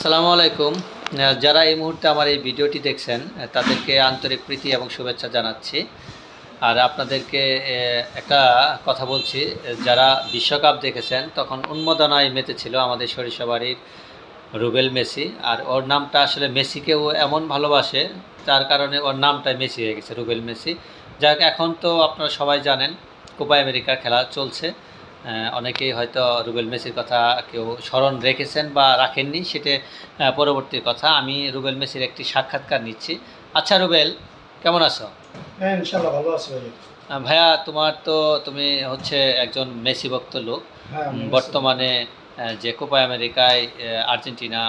আসসালামু আলাইকুম। যারা এই মুহূর্তে আমার এই ভিডিওটি দেখছেন তাদেরকে আন্তরিক প্রীতি এবং শুভেচ্ছা জানাচ্ছি। আর আপনাদেরকে একটা কথা বলছি, যারা বিশ্বকাপ দেখেছেন, তখন উন্মোদনায় মেতেছিল আমাদের সরিষাবাড়ির রুবেল মেসি। আর ওর নামটা আসলে মেসিকেও এমন ভালোবাসে, তার কারণে ওর নামটাই মেসি হয়ে গেছে, রুবেল মেসি। যাক, এখন তো আপনারা সবাই জানেন, কোপা আমেরিকার খেলা চলছে। অনেকেই হয়তো রুবেল মেসির কথা কেউ স্মরণ রেখেছেন বা রাখেননি সেটা আহ, পরবর্তীর কথা। আমি রুবেল মেসির একটি সাক্ষাৎকার নিচ্ছি। আচ্ছা রুবেল কেমন আছো? হ্যাঁ ইনশাল্লাহ ভালো আছি ভাইয়া। তোমার তো তুমি হচ্ছে একজন মেসি ভক্ত লোক। হ্যাঁ বর্তমানে যে কোপা আমেরিকায় আর্জেন্টিনা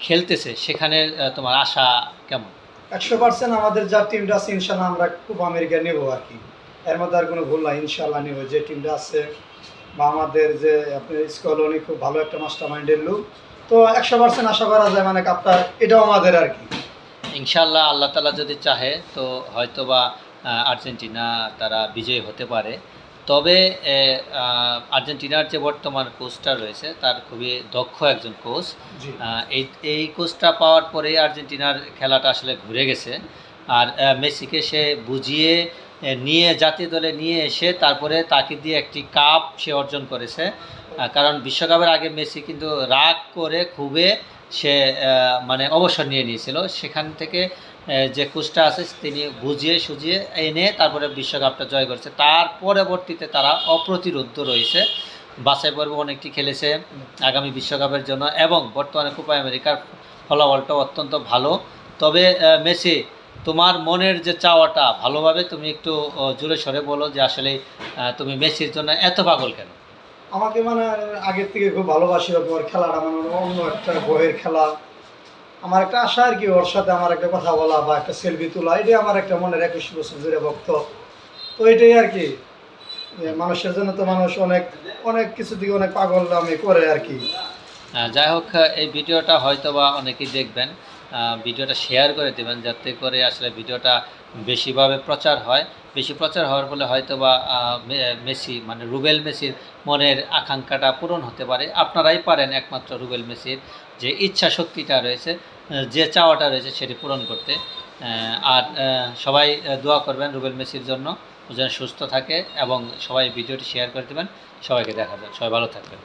খেলতেছে সেখানে তোমার আশা কেমন? একশো পার্সেন্ট আমাদের যা টিমটা আছে ইনশাল্লাহ আমরা খুব আমেরিকা নেব আর কি। এর মধ্যে আর কোনো ভুল নাই ইনশাল্লাহ নেব। যে টিমটা আছে বা আমাদের যে আপনার স্কলনি খুব ভালো একটা মাস্টার মাইন্ডের লোক। তো একশো পার্সেন্ট আশা করা যায় মানে কাপটা এটাও আমাদের আর কি। ইনশাল্লাহ আল্লাহ তালা যদি চাহে তো হয়তোবা আর্জেন্টিনা তারা বিজয়ী হতে পারে। তবে আর্জেন্টিনার যে বর্তমান কোচটা রয়েছে তার খুবই দক্ষ একজন কোচ। এই এই কোচটা পাওয়ার পরেই আর্জেন্টিনার খেলাটা আসলে ঘুরে গেছে। আর মেসিকে সে বুঝিয়ে নিয়ে, জাতীয় দলে নিয়ে এসে তারপরে তাকে দিয়ে একটি কাপ সে অর্জন করেছে। কারণ বিশ্বকাপের আগে মেসি কিন্তু রাগ করে খুবই সে মানে অবসর নিয়ে নিয়েছিল। সেখান থেকে যে কোচটা আছে তিনি বুঝিয়ে সুঝিয়ে এনে তারপরে বিশ্বকাপটা জয় করেছে। তার পরবর্তীতে তারা অপ্রতিরোধ রয়েছে। বাছাই পর্ব অনেকটি খেলেছে আগামী বিশ্বকাপের জন্য এবং বর্তমানে কোপা আমেরিকার ফলাফলটা অত্যন্ত ভালো। তবে মেসি তোমার মনের যে চাওয়াটা ভালোভাবে তুমি একটু জোরে সরে বলো যে আসলে তুমি মেসির জন্য এত পাগল কেন? আমাকে মানে আগের থেকে খুব ভালোবাসি ওর খেলাটা মানে অন্য একটা বইয়ের খেলা। আমার একটা আশা আর কি ওর সাথে আমার একটা কথা বলা বা একটা সেলফি তোলা এটাই আমার একটা মনের একুশ বছর জুড়ে ভক্ত। তো এটাই আর কি মানুষের জন্য তো মানুষ অনেক অনেক কিছু দিকে অনেক পাগল আমি করে আর কি। যাই হোক এই ভিডিওটা হয়তো বা অনেকেই দেখবেন। ভিডিওটা শেয়ার করে দেবেন যাতে করে আসলে ভিডিওটা বেশিভাবে প্রচার হয়। বেশি প্রচার হওয়ার ফলে হয়তো বা মেসি মানে রুবেল মেসির মনের আকাঙ্ক্ষাটা পূরণ হতে পারে। আপনারাই পারেন একমাত্র রুবেল মেসির যে ইচ্ছা শক্তিটা রয়েছে যে চাওয়াটা রয়েছে সেটি পূরণ করতে। আর সবাই দোয়া করবেন রুবেল মেসির জন্য, যেন সুস্থ থাকে এবং সবাই ভিডিওটি শেয়ার করে দেবেন। সবাইকে দেখা যাক। সবাই ভালো থাকবেন।